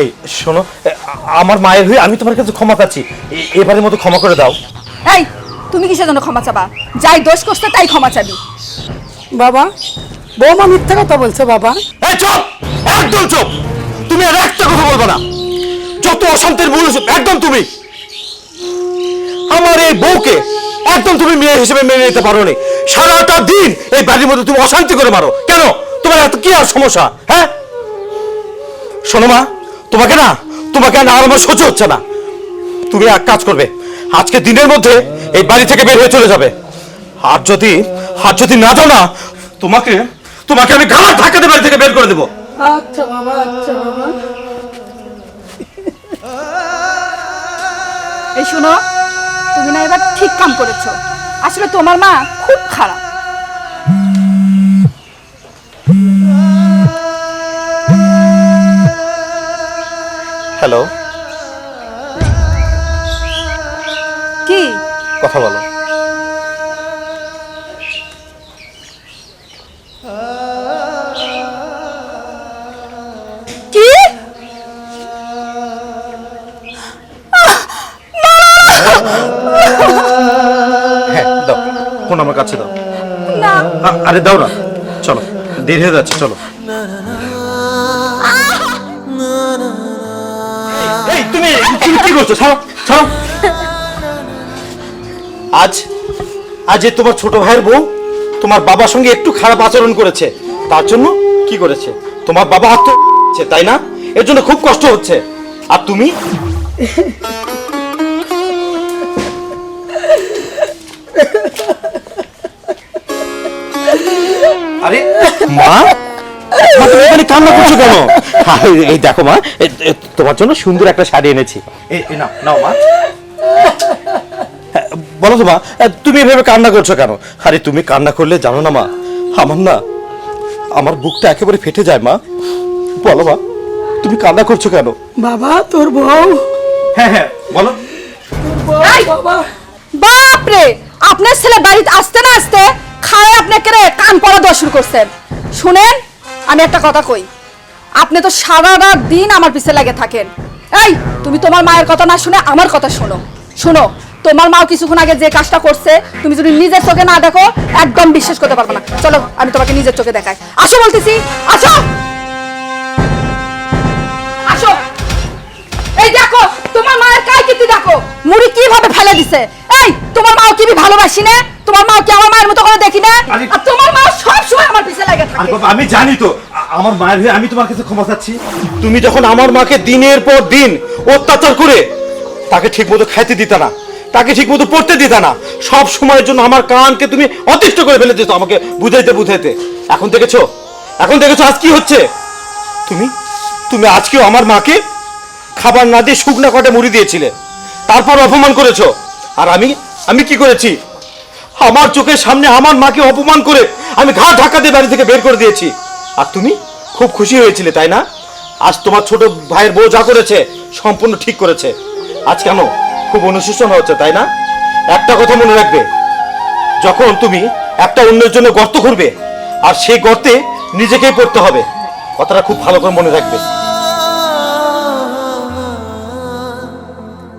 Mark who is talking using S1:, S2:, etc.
S1: এই শোনো আমার মায়ের হয়ে আমি তোমার কাছে ক্ষমা চাচ্ছি। এবারের মতো ক্ষমা করে দাও।
S2: এই তুমি কিসের জন্য ক্ষমা চাবা? যাই দোষ করছে তাই ক্ষমা চাবি।
S3: বাবা বৌমা মিথ্যা কথা বলছে বাবা।
S1: এই চুপ! একদম চুপ! তুমি আর একটা কথা বলব না। যত অশান্তির মূল একদম তুমি। আমার এই বউকে একদম তুমি মেয়ে হিসেবে মেনে নিতে পারো নি সারাটা দিন এই বাড়ির মধ্যে তুমি অশান্তি করে মারো। কেন? তোমার এত কি আর সমস্যা হ্যাঁ? শোনো মা তোমাকে না তোমাকে না আর আমার সহ্য হচ্ছে না। তুমি এক কাজ করবে, আজকে দিনের মধ্যে এই বাড়ি থেকে বের হয়ে চলে যাবে। আর যদি আর যদি না যাও না, তোমাকে তোমাকে আমি ঘাড় ধাক্কাতে বাড়ি থেকে বের করে দেবো।
S3: আচ্ছা বাবা আচ্ছা বাবা
S2: এই শোনো, তুমি না এবার ঠিক কাম করেছ। আসলে তোমার মা খুব খারাপ।
S1: কথা বলো। হ্যাঁ ফোন আমার কাছে দাও।
S2: না।
S1: আরে দাও না। চলো দেরি হয়ে যাচ্ছে চলো। এই তুমি তুমি কি করছ? ছাড়ো ছাড়ো। আজ আজ এ তোমার ছোট ভাইয়ের বউ তোমার বাবার সঙ্গে একটু খারাপ আচরণ করেছে। তার জন্য কি করেছে? তোমার বাবা আত্মহত্যা তাই না? এর জন্য খুব কষ্ট হচ্ছে। আর তুমি? আরে, মা? তুমি কান্না করছ কেন? এই দেখো মা তোমার জন্য সুন্দর একটা শাড়ি এনেছি। এই এই নাও মা। বলো তো মা তুমি এভাবে কান্না করছ কেন? আরে তুমি কান্না করলে জানো না মা আমার না আমার বুকটা একেবারে ফেটে যায় মা। বলো মা তুমি কান্না করছ কেন?
S3: বাবা তোর বউ।
S1: হ্যাঁ হ্যাঁ বলো!
S3: বাবা
S2: বাপরে আপনার ছেলে বাড়িতে আসতে না আসতে খায় আপনাকে রে কান পড়া দেওয়া শুরু করছেন শুনেন আমি একটা কথা কই। আপনি তো সারা রাত দিন আমার পিছে লাগে থাকেন। এই তুমি তোমার মায়ের কথা না শুনে আমার কথা শোনো। শোনো তোমার মাও কিছুক্ষণ আগে যে কাজটা করছে তুমি যদি নিজের চোখে না দেখো একদম বিশ্বাস করতে পারবে না। চলো আমি তোমাকে নিজের চোখে দেখাই। আসো বলতেছি আসো! আসো! এই দেখো তোমার মায়ের কাই কীর্তি দেখো মুড়ি কীভাবে ফেলে দিছে? এই তোমার মাও কি ভালোবাসি না? তোমার মাও কি আমার মায়ের মতো করে দেখি না?
S1: আর
S2: তোমার মা সব সময় আমার পিছে লাগে থাকে।
S1: আমি জানি তো আমার মায়ের হয়ে আমি তোমার কাছে ক্ষমা চাচ্ছি। তুমি যখন আমার মাকে দিনের পর দিন অত্যাচার করে তাকে ঠিকমতো খাইতে দিতা না তাকে ঠিকমতো পড়তে দিতা না। সব সময়ের জন্য আমার কানকে তুমি অতিষ্ঠ করে ফেলে দিত আমাকে বুঝাইতে বুঝাইতে। এখন দেখেছ? এখন দেখেছ আজ কি হচ্ছে? তুমি তুমি আজকেও আমার মাকে খাবার না দিয়ে শুকনা কটে মুড়ি দিয়েছিলে। তারপর অপমান করেছ। আর আমি আমি কি করেছি? আমার চোখের সামনে আমার মাকে অপমান করে আমি ঘা ঢাকা দিয়ে বাড়ি থেকে বের করে দিয়েছি। আর তুমি খুব খুশি হয়েছিলে, তাই না? আজ তোমার ছোট ভাইয়ের বউ যা করেছে, সম্পূর্ণ ঠিক করেছে। আজ কেন? খুব অনুশোচনা হচ্ছে, তাই না? একটা কথা মনে রাখবে। যখন তুমি একটা অন্যের জন্য গর্ত করবে আর সেই গর্তে নিজেকেই পড়তে হবে, কথাটা খুব ভালো করে মনে রাখবে।